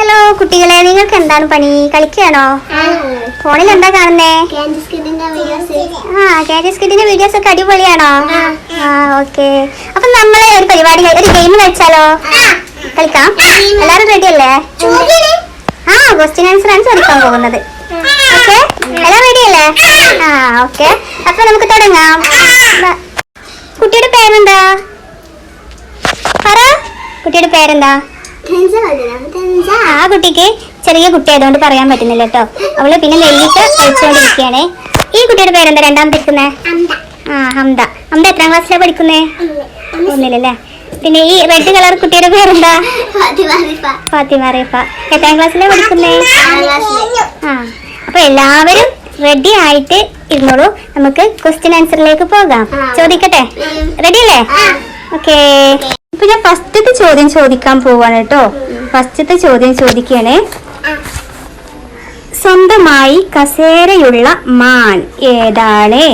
Hello കുട്ടികളെ നിങ്ങൾക്ക് എന്താണ് പണി? കളിക്കുകയാണോ? ഫോണിൽ എന്താ കാണുന്നേ? ആ കിഡിന്റെ വീഡിയോസ് ഒക്കെ അടിപൊളിയാണോ? ആ. ഓക്കെ അപ്പൊ നമ്മളെ ഒരു പരിപാടി ഒരു ഗെയിം കളിച്ചാലോ? കളിക്കാം. എല്ലാരും റെഡി അല്ലേ? ആ ക്വസ്റ്റ്യൻ ആൻസർ ആൻസർ എടുക്കാൻ പോകുന്നത്. ഓക്കെ എല്ലാം റെഡി അല്ലേ? ആ. ഓക്കെ അപ്പൊ നമുക്ക് തുടങ്ങാം. കുട്ടിയുടെ പേരെന്താ? പറ. കുട്ടിയുടെ പേരെന്താ? ആ കുട്ടിക്ക് ചെറിയ കുട്ടി ആയതുകൊണ്ട് പറയാൻ പറ്റുന്നില്ല കേട്ടോ. അവൾ പിന്നെ നെല്ലിക്ക കഴിച്ചുകൊണ്ടിരിക്കുകയാണ് ഈ കുട്ടിയുടെ പേരെന്താ? രണ്ടാമത്തെ ഇരിക്കുന്നേ ആ ഹംദ ഹംദ എത്രാം ക്ലാസ്സിലാണ് പഠിക്കുന്നേ? ഒന്നില്ലല്ലേ? പിന്നെ ഈ റെഡ് കളർ കുട്ടിയുടെ പേരെന്താ? ഫാത്തിമ റീഫ. എത്രാം ക്ലാസ്സിലാണ് പഠിക്കുന്നേ? ആ അപ്പൊ എല്ലാവരും റെഡി ആയിട്ട് ഇരുന്നോളൂ. നമുക്ക് ക്വസ്റ്റ്യൻ ആൻസറിലേക്ക് പോകാം. ചോദിക്കട്ടെ? റെഡി അല്ലേ? ഓക്കേ ഇപ്പൊ ഞാൻ ഫസ്റ്റത്തെ ചോദ്യം ചോദിക്കാൻ പോവാണ് കേട്ടോ. ഫസ്റ്റത്തെ ചോദ്യം ചോദിക്കണേ. സ്വന്തമായി കസേരയുള്ള മാൻ ഏതാണ്?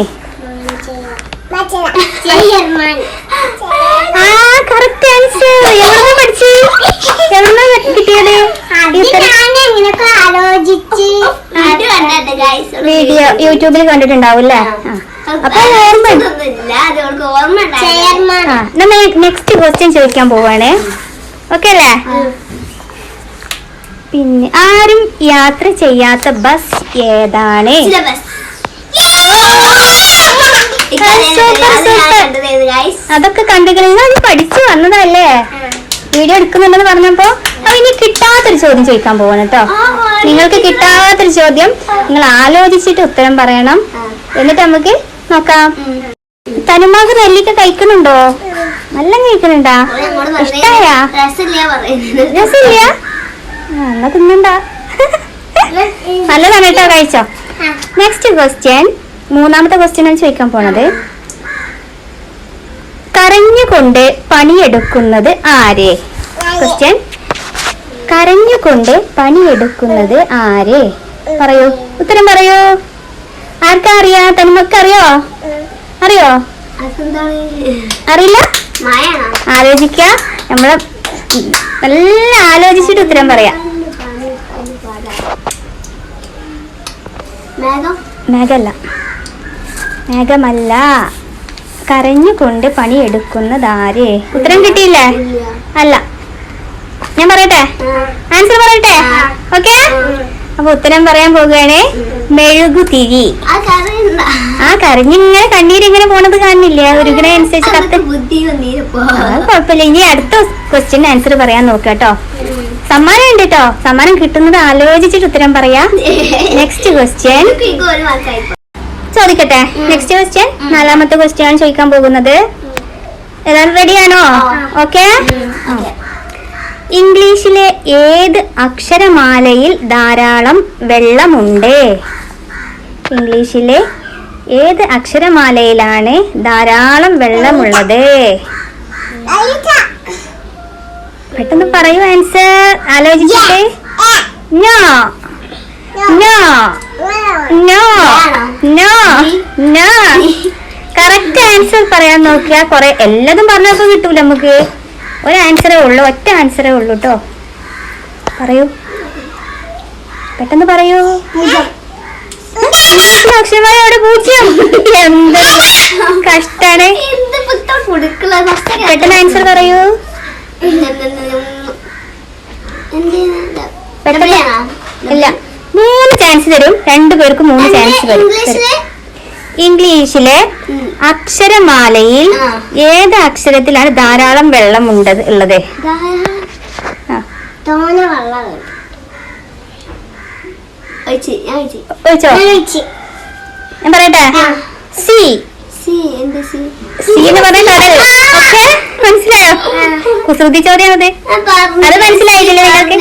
വീഡിയോ യൂട്യൂബിൽ കണ്ടിട്ടുണ്ടാവും അല്ലേ അപ്പൊ ഓർമ്മ ചെയർമാൻ. ആ നമ്മൾ നെക്സ്റ്റ് ക്വസ്റ്റ്യൻ ചോദിക്കാൻ പോവാണ്. ഓക്കെ അല്ലേ? പിന്നെ ആരും യാത്ര ചെയ്യാത്ത ബസ് ഏതാണ്? അതൊക്കെ കണ്ടു കഴിഞ്ഞാൽ അത് പഠിച്ചു വന്നതല്ലേ? വീഡിയോ എടുക്കുന്നുണ്ടെന്ന് പറഞ്ഞപ്പോ അപ്പൊ ഇനി കിട്ടാത്തൊരു ചോദ്യം ചോദിക്കാൻ പോവാണ് കേട്ടോ നിങ്ങൾക്ക് കിട്ടാത്തൊരു ചോദ്യം നിങ്ങൾ ആലോചിച്ചിട്ട് ഉത്തരം പറയണം. എന്നിട്ട് നമുക്ക് നോക്കാം. തനുമാക്ക് നെല്ലിക്ക കഴിക്കണുണ്ടോ നല്ല കഴിക്കണുണ്ടാ ഇഷ്ടായാ? രസില്ല നല്ല തിന്നണ്ട? നല്ലതാണ് കേട്ടോ കഴിച്ചോ. നെക്സ്റ്റ് ക്വസ്റ്റ്യൻ മൂന്നാമത്തെ ക്വസ്റ്റ്യൻ ആണ് ചോദിക്കാൻ പോണത്. കരഞ്ഞുകൊണ്ട് പണിയെടുക്കുന്നത് ആരെ? ക്വസ്റ്റ്യൻ കരഞ്ഞുകൊണ്ട് പണിയെടുക്കുന്നത് ആരെ? പറയൂ. ഉത്തരം പറയൂ. ആർക്കാ അറിയാ? തനിമക്ക് അറിയോ? അറിയോ? അറിയില്ല? ആലോചിക്ക. നമ്മൾ നല്ല ആലോചിച്ചിട്ട് ഉത്തരം പറയാ. മേഘം? മേഘല്ല. മേഘമല്ല കരഞ്ഞുകൊണ്ട് പണിയെടുക്കുന്നതാരേ? ഉത്തരം കിട്ടിയില്ലേ? അല്ല. ഞാൻ പറയട്ടെ? ആൻസർ പറയട്ടെ. ഓക്കെ? അപ്പൊ ഉത്തരം പറയാൻ പോകുകയാണേ മെഴുകുതിരി ആ കരഞ്ഞിങ്ങനെ കണ്ണീരിങ്ങനെ പോണത് കാണുന്നില്ലേ? ഉരുകണ അനുസരിച്ച് കത്ത്. കുഴപ്പമില്ല. ഇനി അടുത്ത ക്വസ്റ്റ്യൻ ആൻസർ പറയാൻ നോക്കാം കേട്ടോ. സമ്മാനം ഉണ്ട് കേട്ടോ. സമ്മാനം കിട്ടുന്നത് ആലോചിച്ചിട്ട് ഉത്തരം പറയാ. നെക്സ്റ്റ് ക്വസ്റ്റ്യൻ ചോദിക്കട്ടെ? നെക്സ്റ്റ് ക്വസ്റ്റ്യൻ നാലാമത്തെ ക്വസ്റ്റ്യൻ ആണ് ചോദിക്കാൻ പോകുന്നത്. ഏതാണ് റെഡിയാണോ ഓക്കെ ഇംഗ്ലീഷിലെ ഏത് അക്ഷരമാലയിൽ ധാരാളം വെള്ളമുണ്ട്? ഇംഗ്ലീഷിലെ ഏത് അക്ഷരമാലയിലാണ് ധാരാളം വെള്ളമുള്ളത്? പെട്ടെന്ന് പറയൂ ആൻസർ ആലോചിച്ചിട്ട്. No no no no no correct answer പറയാൻ നോക്കിയാ കൊറേ എല്ലാതും പറഞ്ഞപ്പോ കിട്ടൂല നമുക്ക്. ഒരു ആൻസറേ ഉള്ളൂ ഒറ്റ ആൻസറേ ഉള്ളൂ കേട്ടോ പറയൂ. പെട്ടെന്ന് പറയൂ. അക്ഷരമായ അവിടെ പൂജ്യം? എന്ത് കഷ്ടാണ്. പെട്ടെന്ന് ആൻസർ പറയൂ. പെട്ടെന്ന് ഇല്ല. മൂന്ന് ചാൻസ് തരും. രണ്ടു പേർക്ക് മൂന്ന് ചാൻസ് തരും. ഇംഗ്ലീഷിലെ? അക്ഷരമാലയിൽ ഏത് അക്ഷരത്തിലാണ് ധാരാളം വെള്ളം ഉണ്ടത് ഉള്ളത്? ഞാൻ പറയട്ടെ? സി. സി എന്ന് ഓക്കെ മനസ്സിലായോ? കുസൃതി ചോദ്യമാണത്. അത് മനസ്സിലായില്ലേ നിങ്ങൾക്ക്?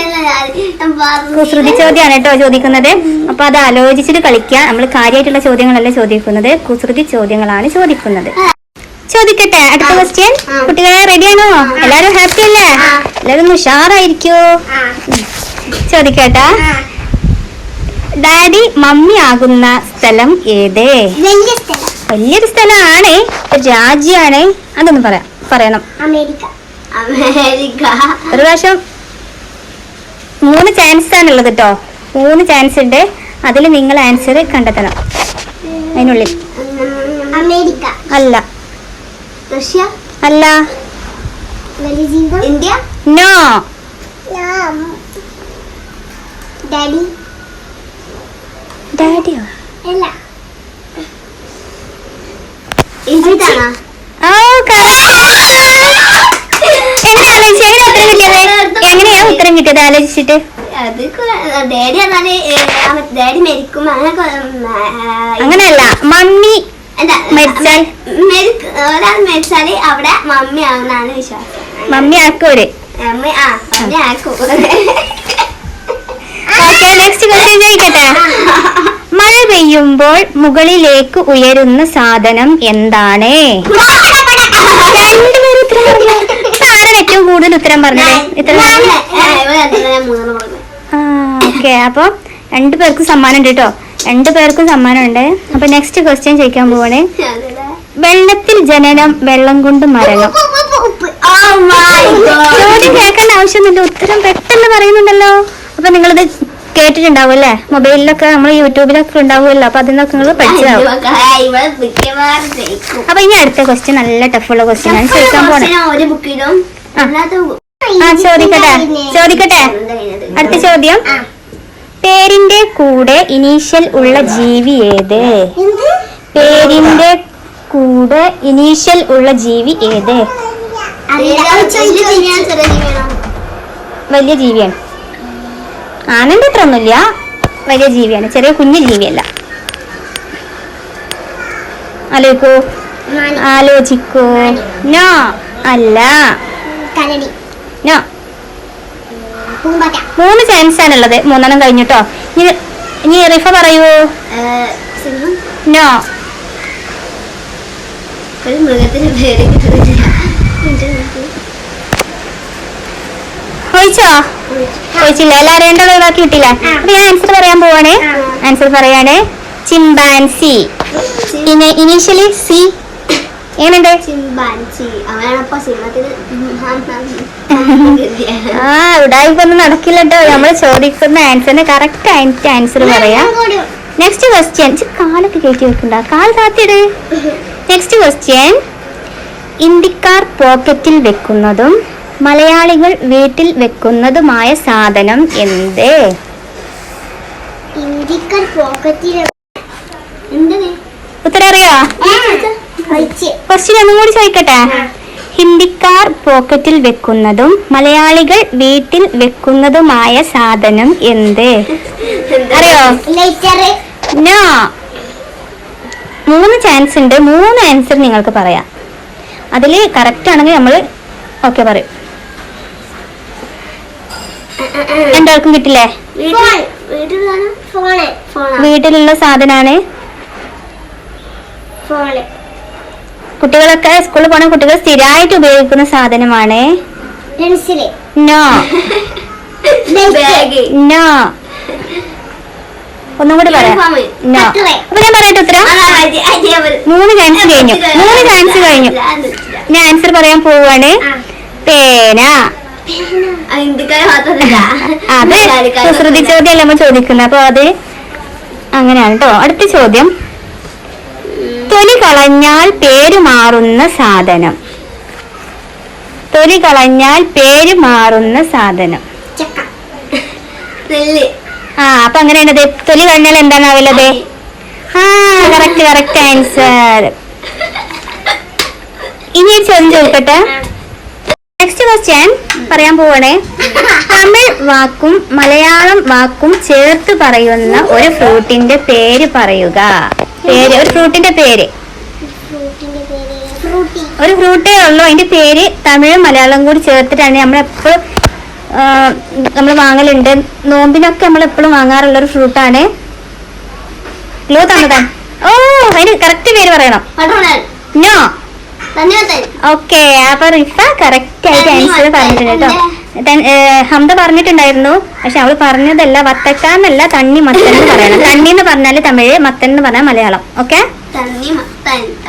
കുസൃതി ചോദ്യമാണ് കേട്ടോ ചോദിക്കുന്നത്. അപ്പൊ അത് ആലോചിച്ചിട്ട് കളിക്കുക. നമ്മൾ കാര്യമായിട്ടുള്ള ചോദ്യങ്ങളല്ല ചോദിക്കുന്നത്. കുസൃതി ചോദ്യങ്ങളാണ് ചോദിക്കുന്നത്. ചോദിക്കട്ടെ അടുത്ത ക്വസ്റ്റ്യൻ കുട്ടികളെ റെഡിയാണോ എല്ലാരും ഹാപ്പി അല്ലേ. എല്ലാരും ഉഷാറായിരിക്കോ ചോദിക്കട്ടാ. ഡാഡി മമ്മി ആകുന്ന സ്ഥലം ഏത്? വലിയൊരു സ്ഥലമാണ് രാജ്യാണ് രാജ്യമാണ്. അതൊന്ന് പറയാം പറയണം. അമേരിക്ക. അമേരിക്ക. ഒരു പ്രാവശ്യം മൂന്ന് ചാൻസ് ആണുള്ളത് കേട്ടോ മൂന്ന് ചാൻസ് ഉണ്ട്. അതിൽ നിങ്ങൾ ആൻസർ കണ്ടെത്തണം. അതിനുള്ളിൽ. അമേരിക്ക. അല്ല. റഷ്യ. അല്ല. ഇന്ത്യ. നോ. ഡാഡി. ഡാഡിയോ? അല്ല. എങ്ങനെ ആലോചിച്ചു എങ്ങനെ ഉത്തരം കിട്ടിയത്? എങ്ങനെയാ ഉത്തരം കിട്ടിയത് ആലോചിച്ചിട്ട്? അത് ഡാഡി ഡാഡി മരിക്കും അങ്ങനൊക്കെ അങ്ങനെയല്ല മമ്മി മരിച്ചാൽ? ഒരാൾ മരിച്ചാൽ അവിടെ മമ്മി ആവുന്നാണ് വിശ്വാസം. മമ്മി ആക്കൂര് മമ്മി ആ മമ്മി ആക്കും ഓക്കെ നെക്സ്റ്റ് ക്വസ്റ്റ്യൻ ചോദിക്കട്ടെ മഴ പെയ്യുമ്പോൾ മുകളിലേക്ക് ഉയരുന്ന സാധനം എന്താണ്? ആരാണ് ഏറ്റവും കൂടുതൽ ഉത്തരം പറഞ്ഞത്? ഇത്ര ഓക്കെ. അപ്പൊ രണ്ടു പേർക്കും സമ്മാനം ഉണ്ട് കേട്ടോ രണ്ടു പേർക്കും സമ്മാനം ഉണ്ട് അപ്പൊ നെക്സ്റ്റ് ക്വസ്റ്റ്യൻ ചോദിക്കാൻ പോവാണ്. വെള്ളത്തിൽ ജനനം വെള്ളം കൊണ്ട് മരണം ചോദ്യം കേൾക്കേണ്ട ആവശ്യമൊന്നുമില്ല ഉത്തരം പെട്ടെന്ന് പറയുന്നുണ്ടല്ലോ. അപ്പൊ നിങ്ങളിത് കേട്ടിട്ടുണ്ടാവും അല്ലേ മൊബൈലിലൊക്കെ നമ്മൾ യൂട്യൂബിലൊക്കെ ഉണ്ടാവുമല്ലോ അപ്പൊ അതിൽ നിന്നൊക്കെ നിങ്ങൾ പഠിച്ചതാവും. അപ്പൊ ഇനി അടുത്ത ക്വസ്റ്റ്യൻ നല്ല ടഫുള്ള ക്വസ്റ്റ്യൻ ആണ്. ചോദിക്കാൻ പോണേ. ആ. ചോദിക്കട്ടെ? ചോദിക്കട്ടെ? അടുത്ത ചോദ്യം. പേരിന്റെ കൂടെ ഇനീഷ്യൽ ഉള്ള ജീവി ഏത്? പേരിന്റെ കൂടെ ഇനീഷ്യൽ ഉള്ള ജീവി ഏത്? വലിയ ജീവിയാണ്. ആനന്റെ അത്ര ഒന്നുമില്ല വലിയ ജീവിയാണ്. ചെറിയ കുഞ്ഞു ജീവിയല്ല. ആലോചിക്കൂ. ആലോചിക്കൂ. നോ അല്ല. നോ മൂന്ന് ചാൻസ് ആണുള്ളത്. മൂന്നെണ്ണം കഴിഞ്ഞിട്ടോ? ഇനി റിഫ പറയൂ. നോ ഒരു മൃഗത്തിന്റെ പേര് കിട്ടുന്നില്ല ചോദിച്ചോ? ചോദിച്ചില്ല. എല്ലാവരും രണ്ടുള്ള ഒഴിവാക്കി കിട്ടില്ല അപ്പൊ ഞാൻ ആൻസർ പറയാൻ പോവാണ്. ആൻസർ പറയാണ്. ചിമ്പാൻസി. പിന്നെ ഇനീഷ്യലി സി എങ്ങനെയുണ്ട്? ആ ഉടായിപ്പൊന്നും നടക്കില്ല കേട്ടോ നമ്മൾ ചോദിക്കുന്ന ആൻസറിന് കറക്റ്റ് ആയിട്ട് ആൻസർ പറയാം. നെക്സ്റ്റ് ക്വസ്റ്റ്യൻ കാലൊക്കെ കയറ്റി വെക്കണ്ട. കാൽ താത്തിട് നെക്സ്റ്റ് ക്വസ്റ്റ്യൻ ഇന്ത്യക്കാർ പോക്കറ്റിൽ വെക്കുന്നതും മലയാളികൾ വീട്ടിൽ വെക്കുന്നതുമായ സാധനം എന്ത്? ഇന്ത്യക്കർ പോക്കറ്റിൽ എന്തിന് ഉത്തരം അറിയോ കഴിച്ച് ക്വസ്റ്റ്യൻ ഒന്നും കൂടി ചോദിക്കട്ടെ? ഹിന്ദിക്കാർ പോക്കറ്റിൽ വെക്കുന്നതും മലയാളികൾ വീട്ടിൽ വെക്കുന്നതുമായ സാധനം എന്ത്? അറിയോ? നോ മൂന്ന് ചാൻസ് ഉണ്ട്. മൂന്ന് ആൻസർ നിങ്ങൾക്ക് പറയാം. അതിൽ കറക്റ്റ് ആണെങ്കിൽ നമ്മൾ ഓക്കെ പറയും. രണ്ടാൾക്കും കിട്ടില്ലേ? വീട്ടിലുള്ള സാധനമാണ് കുട്ടികളൊക്കെ സ്കൂളിൽ പോണ കുട്ടികൾ സ്ഥിരമായിട്ട് ഉപയോഗിക്കുന്ന സാധനമാണ്? നോ. നോ. ഒന്നും കൂടി പറയാം. നോ. അപ്പൊ ഞാൻ പറയട്ടെ ഉത്തരം മൂന്ന് ചാൻസ് കഴിഞ്ഞു. മൂന്ന് ചാൻസ് കഴിഞ്ഞു. ഞാൻ ആൻസർ പറയാൻ പോവാണ്. പേന. അത്. കുസൃതി ചോദ്യമല്ല നമ്മൾ ചോദിക്കുന്നത്? അപ്പൊ അത് അങ്ങനെയാണ് കേട്ടോ. അടുത്ത ചോദ്യം. തൊലി കളഞ്ഞാൽ പേര് മാറുന്ന സാധനം. തൊലി കളഞ്ഞാൽ പേര് മാറുന്ന സാധനം. ആ അപ്പൊ അങ്ങനെയാണത് തൊലി കളഞ്ഞാൽ എന്താണാവുള്ളത് ആ കറക്റ്റ് കറക്റ്റ് ആൻസർ ഇനി ഒരു ചോദ്യം ചോദിക്കട്ടെ? ക്വസ്റ്റ്യൻ പറയാൻ പോവണേ. തമിഴ് വാക്കും മലയാളം വാക്കും ചേർത്ത് പറയുന്ന ഒരു ഫ്രൂട്ടിന്റെ പേര് പറയുക. പേര് ഒരു ഫ്രൂട്ടിന്റെ പേര്. ഒരു ഫ്രൂട്ടേ ഉള്ളൂ. അതിന്റെ പേര് തമിഴും മലയാളം കൂടി ചേർത്തിട്ടാണ് നമ്മൾ എപ്പോഴും നമ്മൾ വാങ്ങലുണ്ട്. നോമ്പിനൊക്കെ നമ്മൾ എപ്പോഴും വാങ്ങാറുള്ള ഒരു ഫ്രൂട്ടാണ്. ക്ലൂ തന്നതാ. ഓ അതിന് കറക്റ്റ് പേര് പറയണം. നോ ഓക്കെ അപ്പൊ റിഫ കറക്റ്റ് ആയിട്ട് ആൻസർ പറഞ്ഞിട്ടുണ്ട് കേട്ടോ. ഹംദ പറഞ്ഞിട്ടുണ്ടായിരുന്നു. പക്ഷെ അവൾ പറഞ്ഞതല്ല വത്തക്ക എന്നല്ല തണ്ണി മത്തൻ എന്ന് പറയണം. തണ്ണി എന്ന് പറഞ്ഞാൽ തമിഴ് മത്തൻ എന്ന് പറഞ്ഞാൽ മലയാളം. ഓക്കെ?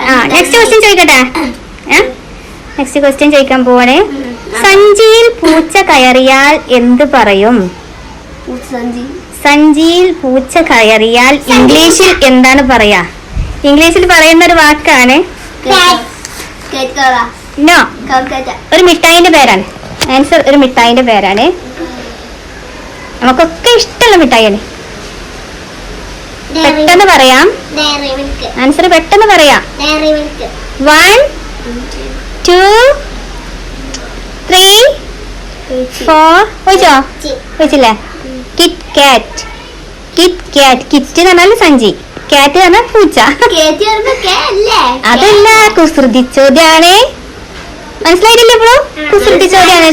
ആ നെക്സ്റ്റ് ക്വസ്റ്റ്യൻ ചോദിക്കട്ടെ? നെക്സ്റ്റ് ക്വസ്റ്റ്യൻ ചോദിക്കാൻ പോവാണേ. സഞ്ചിയിൽ പൂച്ച കയറിയാൽ എന്ത് പറയും? സഞ്ചിയിൽ പൂച്ച കയറിയാൽ ഇംഗ്ലീഷിൽ എന്താണ് പറയാ? ഇംഗ്ലീഷിൽ പറയുന്ന ഒരു വാക്കാണ് നോ. ഒരു മിഠായിന്റെ പേരാണ്. ആൻസർ ഒരു മിഠായിന്റെ പേരാണ്. നമുക്കൊക്കെ ഇഷ്ടമുള്ള മിഠായിയാണ്. പെട്ടെന്ന് പറയാം. ആൻസർ പെട്ടെന്ന് പറയാം. One two three four. ചോദിച്ചോ ചോദിച്ചില്ലേ കിറ്റ് കാറ്റ് കിറ്റ് കാറ്റ് കിറ്റ് എന്ന് പറഞ്ഞാൽ സഞ്ചി. കാറ്റ് പറഞ്ഞ പൂച്ച അതല്ല കുസൃതി ചോദ്യാണ്. മനസ്സിലായിട്ടില്ല ഇപ്പോഴും? കുസൃതി ചോദ്യാണ്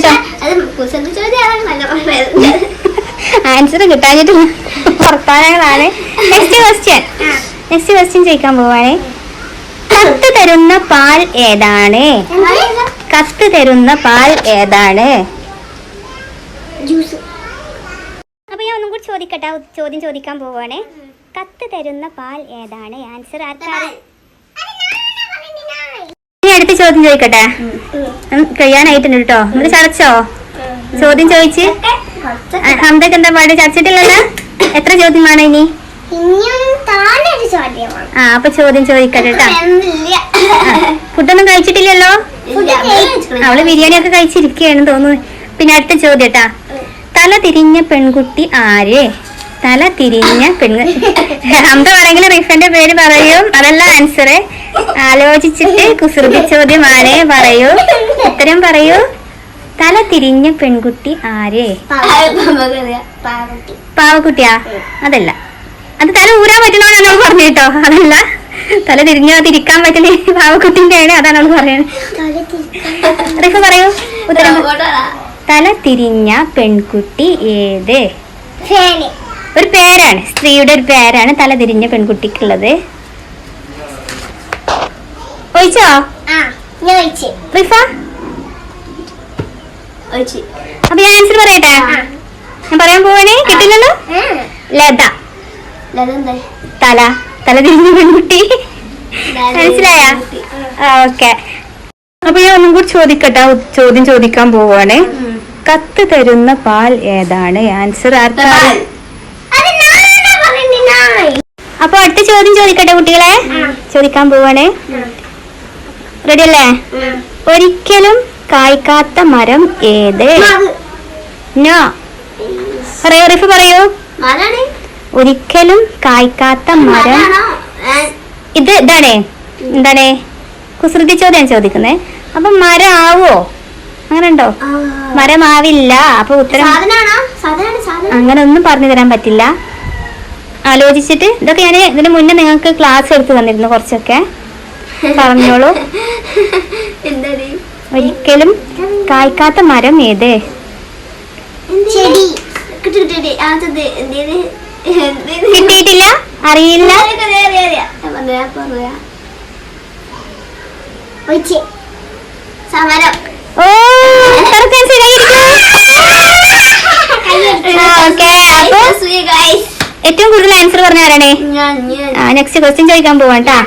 ആൻസർ കിട്ടാഞ്ഞിട്ടില്ല. വർത്താനങ്ങളാണ് നെക്സ്റ്റ് ക്വസ്റ്റ്യൻ നെക്സ്റ്റ് ക്വസ്റ്റ്യൻ ചോദിക്കാൻ പോവാണ്. കത്ത് തരുന്ന പാൽ ഏതാണ്? കത്ത് തരുന്ന പാൽ ഏതാണ്? അപ്പൊ ഞാൻ ഒന്നും കൂടി ചോദിക്കട്ടെ ചോദ്യം ചോദിക്കാൻ പോവാണ്. കത്ത് തരുന്ന പാൽ. ഏതാണ് ആൻസർ ആർക്കാണ് ഇനി അടുത്ത ചോദ്യം ചോദിക്കട്ടെ? കഴിയാനായിട്ടുണ്ട് കേട്ടോ. നിങ്ങൾ ചടച്ചോ ചോദ്യം ചോദിച്ച്? ഹംദക്ക് എന്താ പാട്? ചടച്ചിട്ടില്ലല്ലോ എത്ര ചോദ്യമാണ് ഇനി? ഇനിയും താനൊരു ചോദ്യമാണ്. ആ അപ്പൊ ചോദ്യം ചോദിക്കട്ടെ ഫുഡൊന്നും കഴിച്ചിട്ടില്ലല്ലോ? അവൾ ബിരിയാണി ഒക്കെ കഴിച്ചിരിക്കുകയാണെന്ന് തോന്നുന്നു. പിന്നെ അടുത്ത ചോദ്യം കേട്ടാ. തല തിരിഞ്ഞ പെൺകുട്ടി ആര്? തല തിരിഞ്ഞ പെൺകുട്ടി അമ്പ വേണമെങ്കിൽ റിഫന്റെ പേര് പറയും. അതല്ല ആൻസർ ആലോചിച്ചിട്ട് കുസൃതി ചോദ്യം ആരെ പറയൂ. ഉത്തരം പറയൂ. തല തിരിഞ്ഞ പെൺകുട്ടി ആരേ? പാവക്കുട്ടിയാ? അതല്ല. അത് തല ഊരാൻ പറ്റണോന്നാണ് നമ്മൾ പറഞ്ഞു കേട്ടോ. അതല്ല. തല തിരിഞ്ഞാ തിരിക്കാൻ പറ്റുന്ന പാവക്കുട്ടിന്റെ ആണ് അതാണ് അവൾ പറയുന്നത്. റിഫ പറയൂ. ഉത്തരം തല തിരിഞ്ഞ പെൺകുട്ടി ഏത്? ഫേനി ഒരു പേരാണ്. സ്ത്രീയുടെ ഒരു പേരാണ് തലതിരിഞ്ഞ പെൺകുട്ടിക്കുള്ളത്. ഒഴിച്ചോ? റിഫ? അപ്പൊ ഞാൻ ആൻസർ പറയട്ടെ? ഞാൻ പറയാൻ പോവാണേ? കിട്ടില്ലല്ലോ ലത. തല തല. തിരിഞ്ഞ പെൺകുട്ടി. മനസ്സിലായ? ഓക്കെ. അപ്പൊ ഞാൻ ഒന്നും കൂടി ചോദിക്കട്ടെ? ചോദ്യം ചോദിക്കാൻ പോവാണ്. കത്ത് തരുന്ന പാൽ ഏതാണ്? ആൻസർ ആർക്കാണ്? അപ്പൊ അടുത്ത ചോദ്യം ചോദിക്കട്ടെ കുട്ടികളെ? ചോദിക്കാൻ പോവാണ്. റെഡി അല്ലേ? ഒരിക്കലും കായ്ക്കാത്ത മരം ഏത്? നോ റിഫ് പറയൂ. ഒരിക്കലും കായ്ക്കാത്ത മരം ഇത് ഇതാണേ. എന്താണ്? കുസൃതി ചോദ്യം ചോദിക്കുന്നത് അപ്പൊ മരം ആവോ? അങ്ങനെ ഉണ്ടോ? മരമാവില്ല അപ്പൊ ഉത്തരം അങ്ങനെ ഒന്നും പറഞ്ഞു തരാൻ പറ്റില്ല. ആലോചിച്ചിട്ട് ഇതൊക്കെ ഞാൻ ഇതിന് മുന്നേ നിങ്ങൾക്ക് ക്ലാസ് എടുത്ത് തന്നിരുന്നു കുറച്ചൊക്കെ. പറഞ്ഞോളൂ. ഒരിക്കലും കായ്ക്കാത്ത മരം ഏത്? കിട്ടിയിട്ടില്ല? അറിയില്ല? സമരം. ഓ okay. അപ്പൊ ഏറ്റവും കൂടുതൽ ആൻസർ പറഞ്ഞ ആരാണേ? ആ നെക്സ്റ്റ് ക്വസ്റ്റ്യൻ ചോദിക്കാൻ പോവാ കേട്ടാ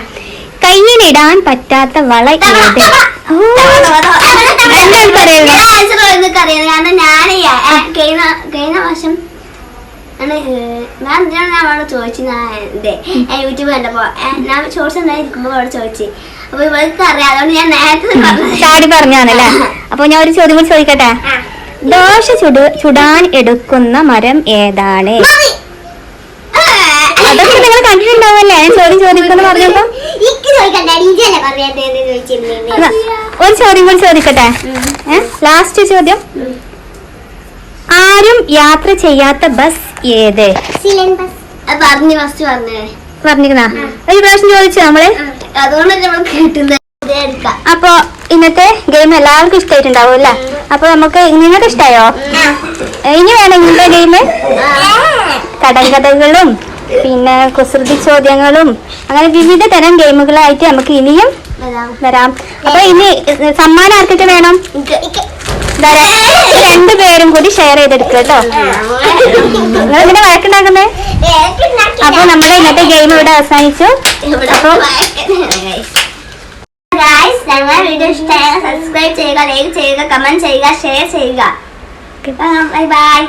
കയ്യിലിടാൻ പറ്റാത്ത വള ഏത്? ഓ, രണ്ടാൾക്കും അറിയുമോ? കാരണം ഞാനേ കഴിഞ്ഞ കഴിഞ്ഞ വർഷം ആണ് ഞാൻ എന്തിനാണ് ഞാൻ അവളോട് ചോദിച്ചു ഇതേ യൂട്യൂബ് കണ്ടപ്പോ ഏ, ഞാൻ ഷോർട്സ് ഉണ്ടായിരിക്കുമ്പോ അവളോട് ചോദിച്ചു. അപ്പൊ ഇവൾക്ക് അറിയാം. അതുകൊണ്ട് ഞാൻ നേരത്തെ പറഞ്ഞു ചാടി പറഞ്ഞാണല്ലേ? അപ്പൊ ഞാൻ ഒരു ചോദ്യം കൂടി ചോദിക്കട്ടെ? ദോശ ചുടു ചുടാൻ എടുക്കുന്ന മരം ഏതാണ് മതി. അതൊക്കെ നിങ്ങൾ കണ്ടിട്ടുണ്ടാവല്ലേ ഞാൻ ചോദ്യം ചോദിക്കുന്നു പറഞ്ഞപ്പോ ഒരു ചോദ്യം കൂടി ചോദിക്കട്ടെ? ലാസ്റ്റ് ചോദ്യം. ആരും യാത്ര ചെയ്യാത്ത ബസ് ഏത്? പറഞ്ഞിരുന്ന ഒരു പ്രാവശ്യം ചോദിച്ചു നമ്മൾ? അപ്പൊ ഇന്നത്തെ ഗെയിം എല്ലാവർക്കും ഇഷ്ടമായിട്ടുണ്ടാവും അല്ലേ? അപ്പൊ നമുക്ക് നിങ്ങൾക്ക് ഇഷ്ടായോ? ഇനി വേണം ഇന്നത്തെ ഗെയിം കടങ്കഥകളും പിന്നെ കുസൃതി ചോദ്യങ്ങളും അങ്ങനെ വിവിധ തരം ഗെയിമുകളായിട്ട് നമുക്ക് ഇനിയും വരാം. അപ്പൊ ഇനി സമ്മാനം ആർക്കൊക്കെ വേണം? രണ്ടുപേരും കൂടി ഷെയർ ചെയ്തെടുക്കുക കേട്ടോ. നിങ്ങൾ ഇങ്ങനെ വഴക്കുണ്ടാക്കുന്നേ? അപ്പൊ നമ്മൾ ഇന്നത്തെ ഗെയിം ഇവിടെ അവസാനിച്ചു. അപ്പൊ വീഡിയോ ഇഷ്ടമായ സബ്സ്ക്രൈബ് ചെയ്യുക ലൈക്ക് ചെയ്യുക കമന്റ് ചെയ്യുക ഷെയർ ചെയ്യുക. Bye by